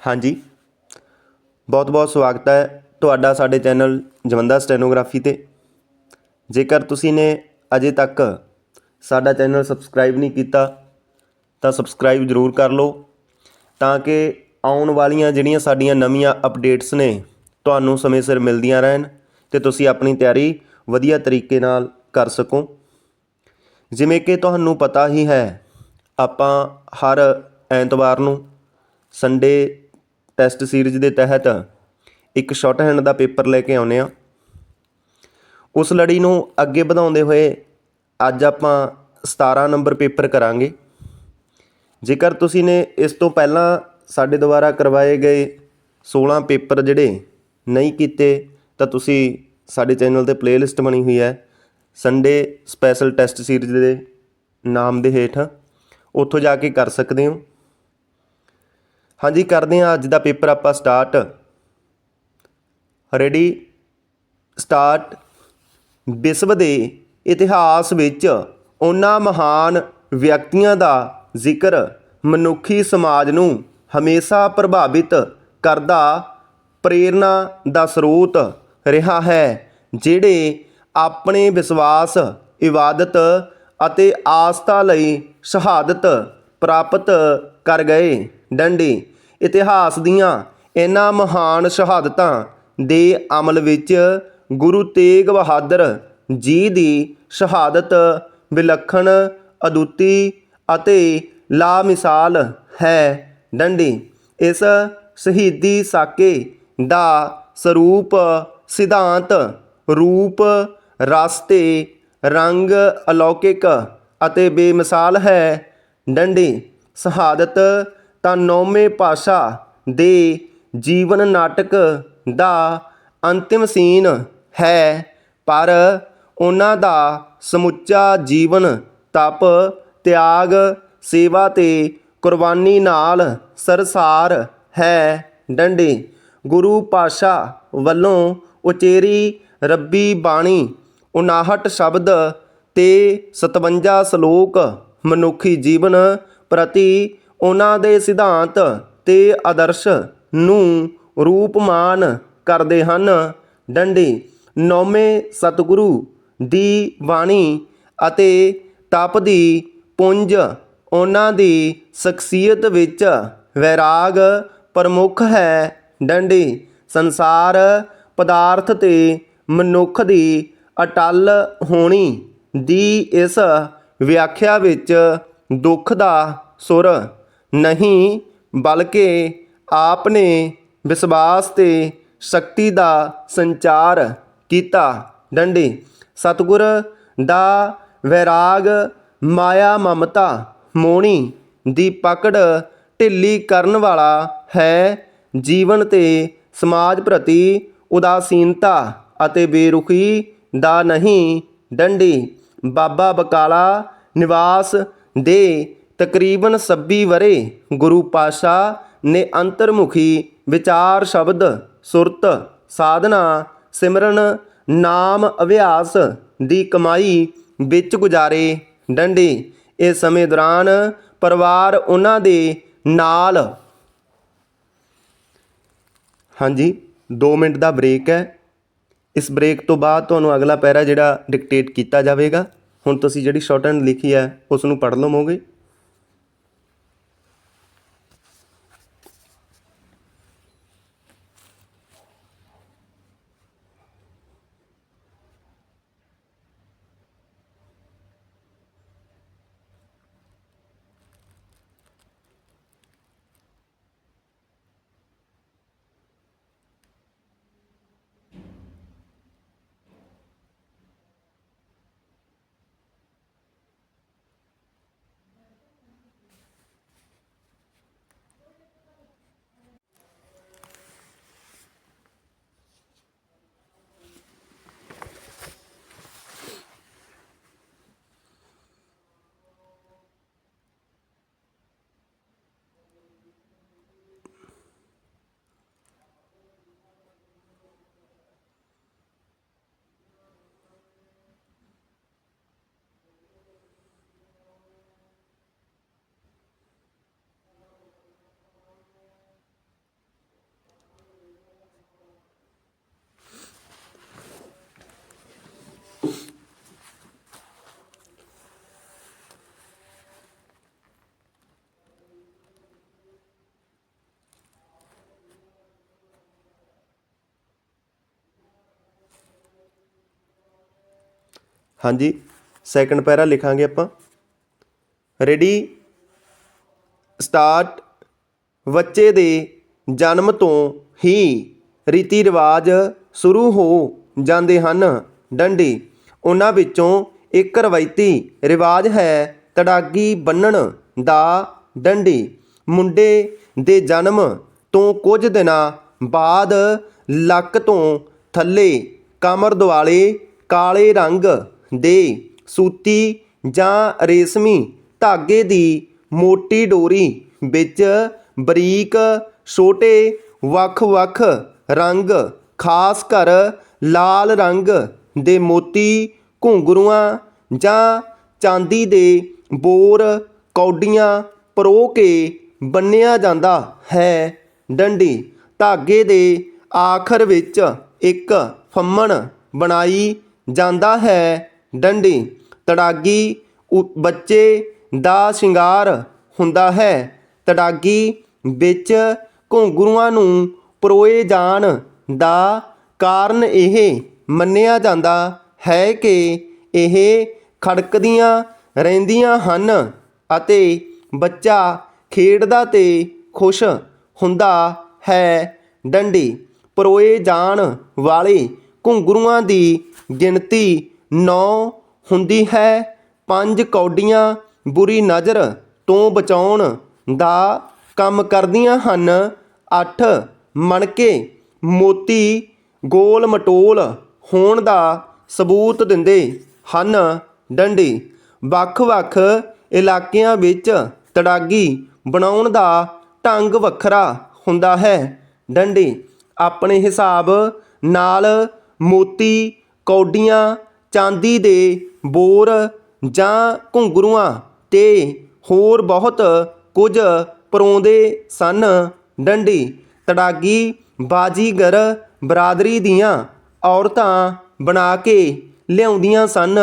ਹਾਂਜੀ। ਬਹੁਤ ਬਹੁਤ ਸਵਾਗਤ ਹੈ ਤੁਹਾਡਾ ਸਾਡੇ ਚੈਨਲ ਜਵੰਦਾ ਸਟੈਨੋਗ੍ਰਾਫੀ ਤੇ। ਜੇਕਰ ਤੁਸੀਂ ਨੇ ਅਜੇ ਤੱਕ ਸਾਡਾ ਚੈਨਲ ਸਬਸਕ੍ਰਾਈਬ ਨਹੀਂ ਕੀਤਾ, ਤਾਂ ਸਬਸਕ੍ਰਾਈਬ ਜ਼ਰੂਰ ਕਰ ਲਓ, ਤਾਂ ਕਿ ਆਉਣ ਵਾਲੀਆਂ ਜਿਹੜੀਆਂ ਸਾਡੀਆਂ ਨਵੀਆਂ ਅਪਡੇਟਸ ਨੇ, ਤੁਹਾਨੂੰ ਸਮੇਂ ਸਿਰ ਮਿਲਦੀਆਂ ਰਹਿਣ ਤੇ ਤੁਸੀਂ ਆਪਣੀ ਤਿਆਰੀ ਵਧੀਆ ਤਰੀਕੇ ਨਾਲ ਕਰ ਸਕੋ। ਜਿਵੇਂ ਕਿ ਤੁਹਾਨੂੰ ਪਤਾ ਹੀ ਹੈ, ਆਪਾਂ ਹਰ ਐਤਵਾਰ ਨੂੰ ਸੰਡੇ ਟੈਸਟ ਸੀਰੀਜ਼ ਦੇ ਤਹਿਤ ਇੱਕ ਸ਼ਾਰਟ ਹੈਂਡ ਦਾ ਪੇਪਰ ਲੈ ਕੇ ਆਉਨੇ ਆ ਉਸ ਲੜੀ ਨੂੰ ਅੱਗੇ ਵਧਾਉਂਦੇ ਹੋਏ ਅੱਜ ਆਪਾਂ 17 ਨੰਬਰ ਪੇਪਰ ਕਰਾਂਗੇ। ਜੇਕਰ ਤੁਸੀਂ ਨੇ ਇਸ ਤੋਂ ਪਹਿਲਾਂ ਸਾਡੇ ਦੁਆਰਾ ਕਰਵਾਏ ਗਏ 16 ਪੇਪਰ ਜਿਹੜੇ ਨਹੀਂ ਕੀਤੇ, ਤਾਂ ਤੁਸੀਂ ਸਾਡੇ ਚੈਨਲ ਤੇ ਪਲੇਲਿਸਟ ਬਣੀ ਹੋਈ ਹੈ ਸੰਡੇ ਸਪੈਸ਼ਲ ਟੈਸਟ ਸੀਰੀਜ਼ ਦੇ ਨਾਮ ਦੇ ਹੇਠ। ਉੱਥੋਂ ਜਾ ਕੇ ਕਰ ਸਕਦੇ ਹੋ। ਹਾਂਜੀ, ਕਰਦੇ ਹਾਂ ਅੱਜ ਦਾ ਪੇਪਰ ਆਪਾਂ ਸਟਾਰਟ ਰੈਡੀ ਸਟਾਰਟ ਵਿਸ਼ਵ ਦੇ ਇਤਿਹਾਸ ਵਿੱਚ ਉਹਨਾਂ ਮਹਾਨ ਵਿਅਕਤੀਆਂ ਦਾ ਜ਼ਿਕਰ ਮਨੁੱਖੀ ਸਮਾਜ ਨੂੰ ਹਮੇਸ਼ਾ ਪ੍ਰਭਾਵਿਤ ਕਰਦਾ, ਪ੍ਰੇਰਣਾ ਦਾ ਸਰੋਤ ਰਿਹਾ ਹੈ, ਜਿਹੜੇ ਆਪਣੇ ਵਿਸ਼ਵਾਸ, ਇਬਾਦਤ ਅਤੇ ਆਸਥਾ ਲਈ ਸ਼ਹਾਦਤ ਪ੍ਰਾਪਤ ਕਰ ਗਏ। ਡੰਡੀ। ਇਤਿਹਾਸ ਦੀਆਂ ਇਹਨਾਂ ਮਹਾਨ ਸ਼ਹਾਦਤਾਂ ਦੇ ਅਮਲ ਵਿੱਚ ਗੁਰੂ ਤੇਗ ਬਹਾਦਰ ਜੀ ਦੀ ਸ਼ਹਾਦਤ ਵਿਲੱਖਣ, ਅਦੁੱਤੀ ਅਤੇ ਲਾਮਿਸਾਲ ਹੈ ਡੰਡੀ। ਇਸ ਸ਼ਹੀਦੀ ਸਾਕੇ ਦਾ ਸਰੂਪ ਸਿਧਾਂਤ ਰੂਪ, ਰਸਤੇ, ਰੰਗ, ਅਲੌਕਿਕ ਅਤੇ ਬੇਮਿਸਾਲ ਹੈ। ਡੰਡੀ, ਸ਼ਹਾਦਤ ਤਾਂ ਨੌਵੇਂ ਪਾਸ਼ਾ ਦੇ ਜੀਵਨ ਨਾਟਕ ਦਾ ਅੰਤਿਮ ਸੀਨ ਹੈ। ਪਰ ਉਹਨਾਂ ਦਾ ਸਮੁੱਚਾ ਜੀਵਨ, ਤਪ, ਤਿਆਗ, ਸੇਵਾ ਤੇ ਕੁਰਬਾਨੀ ਨਾਲ ਸਰਸਾਰ ਹੈ। ਡੰਡੇ, ਗੁਰੂ ਪਾਸ਼ਾ ਵੱਲੋਂ ਉਚੇਰੀ ਰੱਬੀ ਬਾਣੀ 59 ਸ਼ਬਦ ਤੇ 57 ਸ਼ਲੋਕ ਮਨੁੱਖੀ ਜੀਵਨ ਪ੍ਰਤੀ ਉਹਨਾਂ ਦੇ ਸਿਧਾਂਤ ਤੇ ਆਦਰਸ਼ ਨੂੰ ਰੂਪਮਾਨ ਕਰਦੇ ਹਨ। ਡੰਡੀ, ਨੌਵੇਂ ਸਤਿਗੁਰੂ ਦੀ ਬਾਣੀ ਅਤੇ ਤਪ ਦੀ ਪੁੰਜ, ਉਹਨਾਂ ਦੀ ਸ਼ਖਸੀਅਤ ਵਿੱਚ ਵੈਰਾਗ ਪ੍ਰਮੁੱਖ ਹੈ। ਡੰਡੀ, ਸੰਸਾਰ ਪਦਾਰਥ ਤੇ ਮਨੁੱਖ ਦੀ ਅਟਲ ਹੋਣੀ ਦੀ ਇਸ ਵਿਆਖਿਆ ਵਿੱਚ ਦੁੱਖ ਦਾ ਸੁਰ ਨਹੀਂ, ਬਲਕਿ ਆਪ ਨੇ ਵਿਸ਼ਵਾਸ ਤੇ ਸ਼ਕਤੀ ਦਾ ਸੰਚਾਰ ਕੀਤਾ। ਡੰਡੀ, ਸਤਿਗੁਰ ਦਾ ਵੈਰਾਗ ਮਾਇਆ ਮਮਤਾ ਮੋਣੀ ਦੀ ਪਕੜ ਢਿੱਲੀ ਕਰਨ ਵਾਲਾ ਹੈ। ਜੀਵਨ ਤੇ ਸਮਾਜ ਪ੍ਰਤੀ ਉਦਾਸੀਨਤਾ ਅਤੇ ਬੇਰੁਖੀ ਦਾ ਨਹੀਂ। ਡੰਡੀ, ਬਾਬਾ ਬਕਾਲਾ ਨਿਵਾਸ ਦੇ ਤਕਰੀਬਨ 26 ਵਰੇ ਗੁਰੂ ਪਾਤਸ਼ਾਹ ਨੇ ਅੰਤਰਮੁਖੀ ਵਿਚਾਰ ਸ਼ਬਦ, ਸੁਰਤ, ਸਾਧਨਾ, ਸਿਮਰਨ, ਨਾਮ, ਅਭਿਆਸ ਦੀ ਕਮਾਈ ਵਿੱਚ ਗੁਜ਼ਾਰੇ। ਡੰਡੇ ਇਸ ਸਮੇਂ ਦੌਰਾਨ ਪਰਿਵਾਰ ਉਹਨਾਂ ਦੇ ਨਾਲ। ਹਾਂਜੀ 2 ਮਿੰਟ ਦਾ ਬ੍ਰੇਕ ਹੈ। ਇਸ ਬ੍ਰੇਕ ਤੋਂ ਬਾਅਦ ਤੁਹਾਨੂੰ ਅਗਲਾ ਪੈਰਾ ਜਿਹੜਾ ਡਿਕਟੇਟ ਕੀਤਾ ਜਾਵੇਗਾ। ਹੁਣ ਤੁਸੀਂ ਜਿਹੜੀ ਸ਼ਾਰਟ ਹੈਂਡ ਲਿਖੀ ਹੈ ਉਸ ਨੂੰ ਪੜ੍ਹ ਲਵੋਗੇ। ਹਾਂਜੀ ਸੈਕੰਡ ਪੈਰਾ ਲਿਖਾਂਗੇ ਆਪਾਂ। ਰੈਡੀ ਸਟਾਰਟ ਬੱਚੇ ਦੇ ਜਨਮ ਤੋਂ ਹੀ ਰੀਤੀ ਰਿਵਾਜ ਸ਼ੁਰੂ ਹੋ ਜਾਂਦੇ ਹਨ। ਡੰਡੀ, ਉਹਨਾਂ ਵਿੱਚੋਂ ਇੱਕ ਰਵਾਇਤੀ ਰਿਵਾਜ ਹੈ, ਤੜਾਗੀ ਬੰਨਣ ਦਾ ਡੰਡੀ। ਮੁੰਡੇ ਦੇ ਜਨਮ ਤੋਂ ਕੁਝ ਦਿਨਾਂ ਬਾਅਦ ਲੱਕ ਤੋਂ ਥੱਲੇ ਕਮਰ ਦੁਆਲੇ ਕਾਲੇ ਰੰਗ ਦੇ ਸੂਤੀ ਜਾਂ ਰੇਸ਼ਮੀ ਧਾਗੇ ਦੀ ਮੋਟੀ ਡੋਰੀ ਵਿੱਚ ਬਰੀਕ, ਛੋਟੇ, ਵੱਖ-ਵੱਖ ਰੰਗ, ਖਾਸ ਕਰ ਲਾਲ ਰੰਗ ਦੇ ਮੋਤੀ, ਘੁੰਗਰੂਆਂ ਜਾਂ ਚਾਂਦੀ ਦੇ ਬੋਰ, ਕੌਡੀਆਂ ਪਰੋ ਕੇ ਬੰਨਿਆ ਜਾਂਦਾ ਹੈ। ਡੰਡੀ ਧਾਗੇ ਦੇ ਆਖਰ ਵਿੱਚ ਇੱਕ ਫੰਮਣ ਬਣਾਈ ਜਾਂਦਾ ਹੈ। ਡੰਡੀ, ਤੜਾਗੀ ਉ- ਬੱਚੇ ਦਾ ਸ਼ਿੰਗਾਰ ਹੁੰਦਾ ਹੈ। ਤੜਾਗੀ ਵਿੱਚ ਘੁੰਗਰੂਆਂ ਨੂੰ ਪਰੋਏ ਜਾਣ ਦਾ ਕਾਰਨ ਇਹ ਮੰਨਿਆ ਜਾਂਦਾ ਹੈ ਕਿ ਇਹ ਖੜਕਦੀਆਂ ਰਹਿੰਦੀਆਂ ਹਨ ਅਤੇ ਬੱਚਾ ਖੇਡਦਾ ਤੇ ਖੁਸ਼ ਹੁੰਦਾ ਹੈ। ਡੰਡੀ, ਪਰੋਏ ਜਾਣ ਵਾਲੇ ਘੁੰਗਰੂਆਂ ਦੀ ਗਿਣਤੀ 9 ਹੁੰਦੀ ਹੈ। ਪੰਜ ਕੌਡੀਆਂ ਬੁਰੀ ਨਜ਼ਰ ਤੋਂ ਬਚਾਉਣ ਦਾ ਕੰਮ ਕਰਦੀਆਂ ਹਨ। ਅੱਠ ਮਣਕੇ ਮੋਤੀ ਗੋਲ ਮਟੋਲ ਹੋਣ ਦਾ ਸਬੂਤ ਦਿੰਦੇ ਹਨ। ਡੰਡੀ ਵੱਖ-ਵੱਖ ਇਲਾਕਿਆਂ ਵਿੱਚ ਤੜਾਗੀ ਬਣਾਉਣ ਦਾ ਢੰਗ ਵੱਖਰਾ ਹੁੰਦਾ ਹੈ। ਡੰਡੀ ਆਪਣੇ ਹਿਸਾਬ ਨਾਲ ਮੋਤੀ ਕੌਡੀਆਂ ਚਾਂਦੀ ਦੇ ਬੋਰ ਜਾਂ ਘੁੰਗਰੂਆਂ ਤੇ ਹੋਰ ਬਹੁਤ ਕੁਝ ਪਰੋਂਦੇ ਸਨ। ਡੰਡੀ, ਤੜਾਗੀ, ਬਾਜੀਗਰ, ਬਰਾਦਰੀ ਦੀਆਂ ਔਰਤਾਂ ਬਣਾ ਕੇ ਲਿਆਉਂਦੀਆਂ ਸਨ।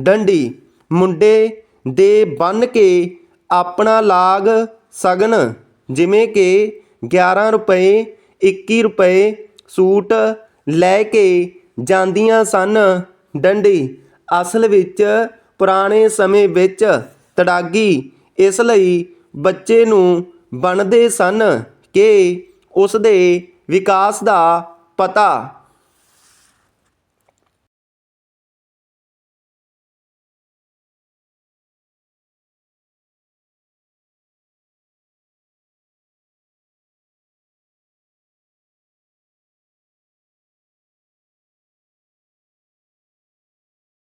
ਡੰਡੀ ਮੁੰਡੇ ਦੇ ਬੰਨ ਕੇ ਆਪਣਾ ਲਾਗ ਸਗਨ, ਜਿਵੇਂ ਕਿ 11 ਰੁਪਏ 21 ਰੁਪਏ ਸੂਟ ਲੈ ਕੇ ਜਾਂਦੀਆਂ ਸਨ। ਡੰਡੀ ਅਸਲ ਵਿੱਚ ਪੁਰਾਣੇ ਸਮੇਂ ਵਿੱਚ ਤੜਾਗੀ ਇਸ ਲਈ ਬੱਚੇ ਨੂੰ ਬਣਦੇ ਸਨ ਕਿ ਉਸ ਦੇ ਵਿਕਾਸ ਦਾ ਪਤਾ